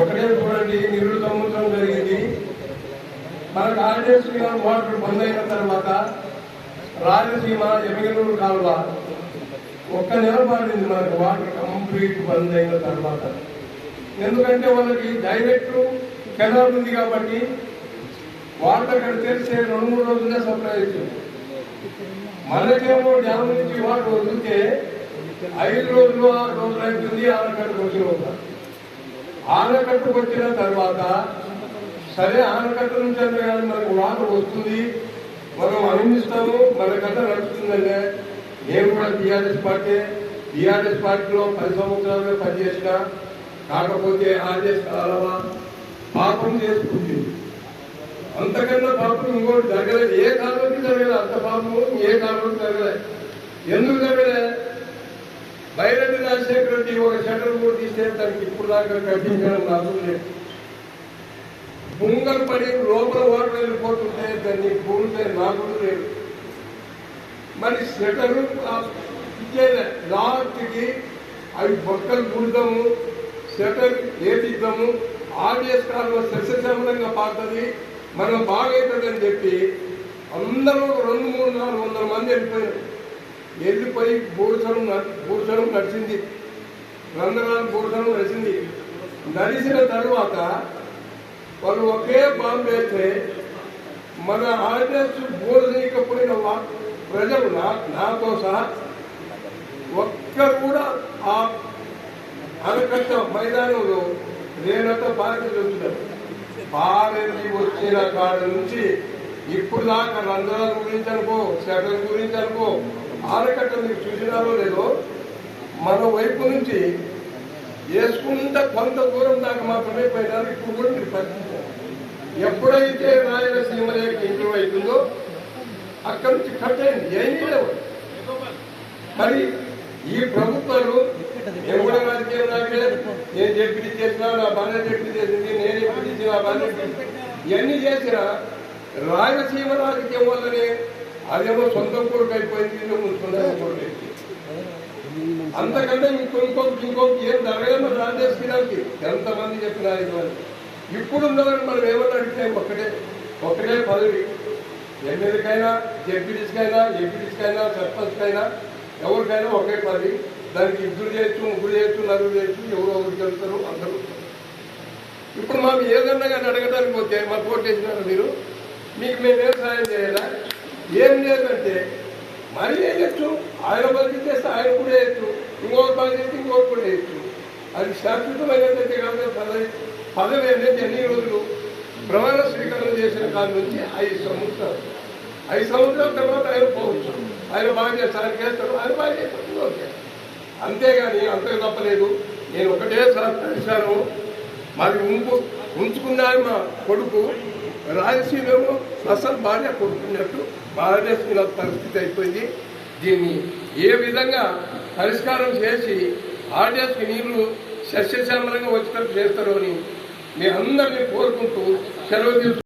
ఒకటే చూడండి నిరుడు సంవత్సరం జరిగింది. మనకు ఆర్డీఎస్ వాటర్ బంద్ అయిన తర్వాత రాయలసీమ ఎమగనూరు కాలువ ఒక్క నెల పడింది మనకు వాటర్ కంప్లీట్ బంద్ అయిన తర్వాత. ఎందుకంటే వాళ్ళకి డైరెక్ట్ కెనాల్ ఉంది కాబట్టి వాటర్ అక్కడ తెరిస్తే రెండు మూడు రోజులే సప్లై అవుతుంది. మనకేమో డ్యామ్ నుంచి వాటర్ వదిలితే ఐదు రోజులు ఆరు రోజులు అవుతుంది ఆరు గంటల రోజులు అవుతారు ఆనకట్టుకు వచ్చిన తర్వాత సరే ఆనకట్ట నుంచి అంటే కానీ మనకు వాటర్ వస్తుంది. మనం ఆనందిస్తాము మన కథ నడుస్తుందంటే నేను కూడా టీఆర్ఎస్ పార్టీ టీఆర్ఎస్ పార్టీలో పది సంవత్సరాలుగా పనిచేసిన. కాకపోతే ఆర్ఎస్ కాలమా పాపం చేసుకుంది. అంతకన్నా పాపం ఇంకోటి జరగలేదు. ఏ కాలంకి జరగలేదు. అంత పాపము ఏ కాలంకి జరగలేదు. ఎందుకు జరగలేదు? బయట రాజశేఖర రెడ్డి ఒక షటర్ కూడా తీస్తే తనకి ఇప్పుడు దాకా కట్టించడం నాకు లేదు. ముంగలు పడి లోపల వాటర్ వెళ్ళిపోతుంటే దాన్ని పూడితే నాకు లేదు. మరి షటరు లాస్ట్కి అవి బొక్కలు పుడతాము షటర్ ఏపిద్దాము ఆర్డిఎస్ కాలంలో సస్యశ్యామలంగా పాడుతుంది మనం బాగైతుందని చెప్పి అందరూ రెండు మూడు నాలుగు వందల మంది వెళ్ళిపోయారు. వెళ్ళిపోయి బూడిసడం బూడిసడం నడిచింది. రంధ్రాలు బూడిసడం నడిచింది. నడిచిన తర్వాత వాళ్ళు ఒకే బాంబు వేస్తే మన ఆర్డినెన్స్ బోధనీయకపోయిన వా- ప్రజలు నా నాతో సహా ఒక్కరు కూడా ఆ అనకట్ట మైదానంలో నేనంత బాధ్యత చెందుతాను పారేది వచ్చిన కాడ నుంచి ఇప్పుడు దాకా రంధ్రాల గురించి అనుకో షటర్ గురించి అనుకో ఆనకట్ట మీరు చూసినారో లేదో మన వైపు నుంచి వేసుకుంటే కొంత దూరం దాకా మాత్రమే పోయినారు ఇప్పుడు కూడా మీరు పరిస్థితి ఎప్పుడైతే రాయలసీమ రేఖ ఇంటి అవుతుందో అక్కడి నుంచి కట్ అయింది ఏమీ లేవు మరి ఈ ప్రభుత్వాలు నేను కూడా రాజకీయం నాకే నేను చెప్పి చేసినా నా బాగా చెప్పి చేసింది నేను చెప్పి చేసిన నా ఇవన్నీ చేసిన రాయలసీమ రాజకీయం వల్లనే అదేమో సొంత కొడుకు అయిపోయింది వీళ్ళు ముంచుకున్నారు అయిపోయింది. అంతకంటే ఇంకో ఇంకొక ఇంకొక ఏం జరగదు మన రాజేశ్వరానికి ఎంతమంది చెప్పినారు ఇవ్వాలి ఇప్పుడు ఉన్నదని మనం ఏమన్నా అడిగితే ఒక్కటే ఒక్కటే పదవి. ఎమ్మెల్యేకైనా జడ్పీటీస్కైనా ఎంపీటీస్కైనా సర్పంచ్కైనా ఎవరికైనా ఒకే పదవి. దానికి ఇద్దరు చేయొచ్చు ముగ్గురు చేయొచ్చు నలుగురు చేయొచ్చు ఎవరు ఒకరికి వెళ్తారు అందరూ ఇప్పుడు మాకు ఏదన్నా కానీ అడగడానికి పోతే మాకు ఓటు వేసినారు మీరు? మీకు మేమేం సహాయం చేయాలా? ఏం లేదంటే మరి వేయచ్చు ఆయన బదిలీ చేస్తే ఆయన కూడా వేయచ్చు ఇంకొక బదిలీ చేస్తే ఇంకో కూడా వేయచ్చు అది శాశ్వతమైనదైతే కాదు పదవి పదవి అనేది ఎన్ని రోజులు? ప్రమాణ స్వీకారం చేసిన కాడి నుంచి ఐదు సంవత్సరాలు. ఐదు సంవత్సరాల తర్వాత ఆయన పోవచ్చు. ఆయన బాగా చేస్తారు చేస్తారు ఆయన బాగా చేస్తారు. ఓకే. అంతేగాని అంతకు తప్పలేదు. నేను ఒకటే సార్ మాది ఉంపు ఉంచుకున్నాను మా కొడుకు. రాయలసీమలో అసలు భార్య కొడుకున్నట్టు భారతదేశంలో పరిస్థితి అయిపోయింది. దీన్ని ఏ విధంగా పరిష్కారం చేసి ఆర్డీఎస్కి నీళ్ళు సస్యశ్యామలంగా వచ్చేటట్టు చేస్తారో అని మీ అందరినీ కోరుకుంటూ సెలవు తీసుకు